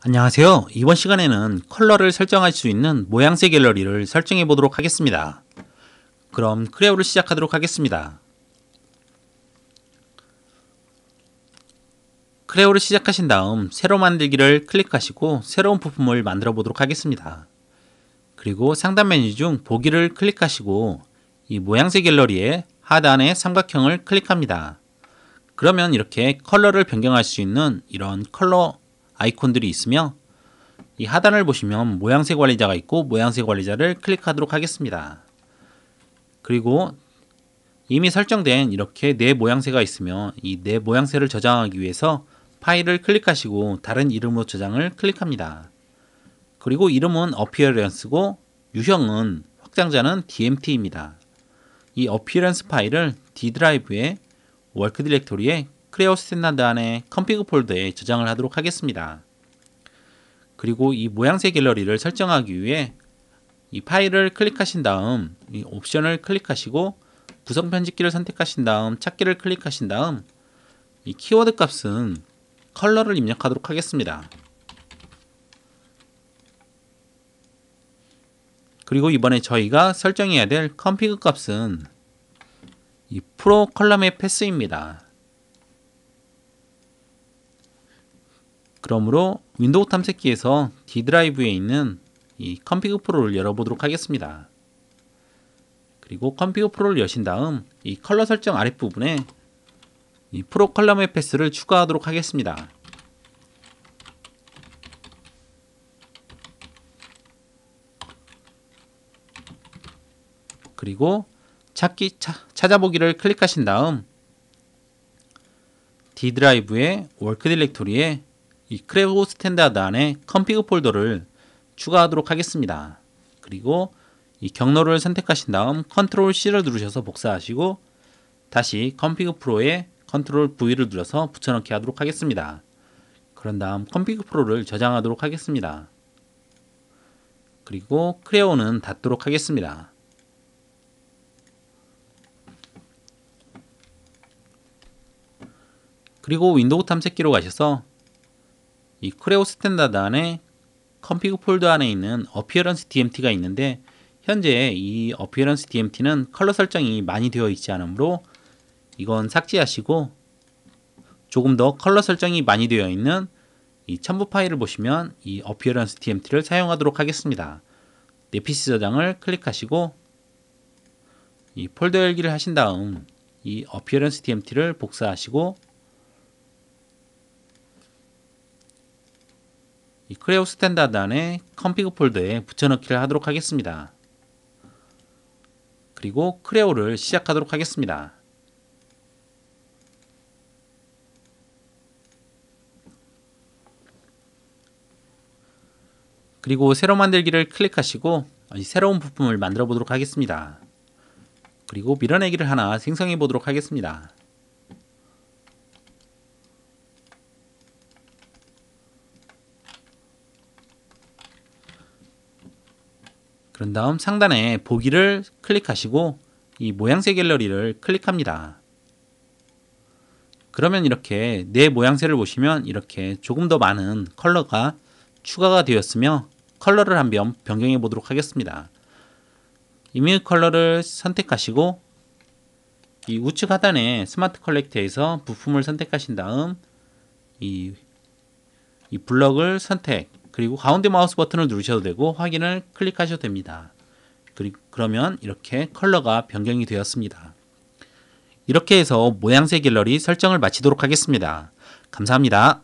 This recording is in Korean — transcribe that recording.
안녕하세요. 이번 시간에는 컬러를 설정할 수 있는 모양새 갤러리를 설정해 보도록 하겠습니다. 그럼 크레오를 시작하도록 하겠습니다. 크레오를 시작하신 다음 새로 만들기를 클릭하시고 새로운 부품을 만들어 보도록 하겠습니다. 그리고 상단 메뉴 중 보기를 클릭하시고 이 모양새 갤러리의 하단의 삼각형을 클릭합니다. 그러면 이렇게 컬러를 변경할 수 있는 이런 컬러 아이콘들이 있으며 이 하단을 보시면 모양새 관리자가 있고 모양새 관리자를 클릭하도록 하겠습니다. 그리고 이미 설정된 이렇게 네 모양새가 있으며 이 네 모양새를 저장하기 위해서 파일을 클릭하시고 다른 이름으로 저장을 클릭합니다. 그리고 이름은 appearance고 유형은 확장자는 dmt입니다. 이 appearance 파일을 D 드라이브에 워크 디렉토리에 크레오 스탠다드 안에 컴피그 폴더에 저장을 하도록 하겠습니다. 그리고 이 모양새 갤러리를 설정하기 위해 이 파일을 클릭하신 다음 이 옵션을 클릭하시고 구성 편집기를 선택하신 다음 찾기를 클릭하신 다음 이 키워드 값은 컬러를 입력하도록 하겠습니다. 그리고 이번에 저희가 설정해야 될 컴피그 값은 이 프로 컬럼의 패스입니다. 그러므로 윈도우 탐색기에서 D 드라이브에 있는 이 컴피그 프로를 열어보도록 하겠습니다. 그리고 컴피그 프로를 여신 다음 이 컬러 설정 아랫부분에 이 프로 컬럼의 패스를 추가하도록 하겠습니다. 그리고 찾기 차, 찾아보기를 클릭하신 다음 D 드라이브의 워크 디렉토리에 이 크레오 스탠다드 안에 컴피그 폴더를 추가하도록 하겠습니다. 그리고 이 경로를 선택하신 다음 컨트롤 C를 누르셔서 복사하시고 다시 컴피그 프로에 컨트롤 V를 눌러서 붙여넣기 하도록 하겠습니다. 그런 다음 컴피그 프로를 저장하도록 하겠습니다. 그리고 크레오는 닫도록 하겠습니다. 그리고 윈도우 탐색기로 가셔서 이 크레오 스탠다드 안에 컴피그 폴더 안에 있는 어피어런스 DMT가 있는데 현재 이 어피어런스 DMT는 컬러 설정이 많이 되어 있지 않으므로 이건 삭제하시고 조금 더 컬러 설정이 많이 되어 있는 이 첨부 파일을 보시면 이 어피어런스 DMT를 사용하도록 하겠습니다. 내 PC 저장을 클릭하시고 이 폴더 열기를 하신 다음 이 어피어런스 DMT를 복사하시고 이 크레오 스탠다드 안에 컴피그 폴더에 붙여넣기를 하도록 하겠습니다. 그리고 크레오를 시작하도록 하겠습니다. 그리고 새로 만들기를 클릭하시고 새로운 부품을 만들어 보도록 하겠습니다. 그리고 밀어내기를 하나 생성해 보도록 하겠습니다. 그런 다음 상단에 보기를 클릭하시고 이 모양새 갤러리를 클릭합니다. 그러면 이렇게 내 모양새를 보시면 이렇게 조금 더 많은 컬러가 추가가 되었으며 컬러를 한 번 변경해 보도록 하겠습니다. 이미지 컬러를 선택하시고 이 우측 하단에 스마트 컬렉터에서 부품을 선택하신 다음 이, 이 블럭을 선택 그리고 가운데 마우스 버튼을 누르셔도 되고 확인을 클릭하셔도 됩니다. 그러면 이렇게 컬러가 변경이 되었습니다. 이렇게 해서 모양새 갤러리 설정을 마치도록 하겠습니다. 감사합니다.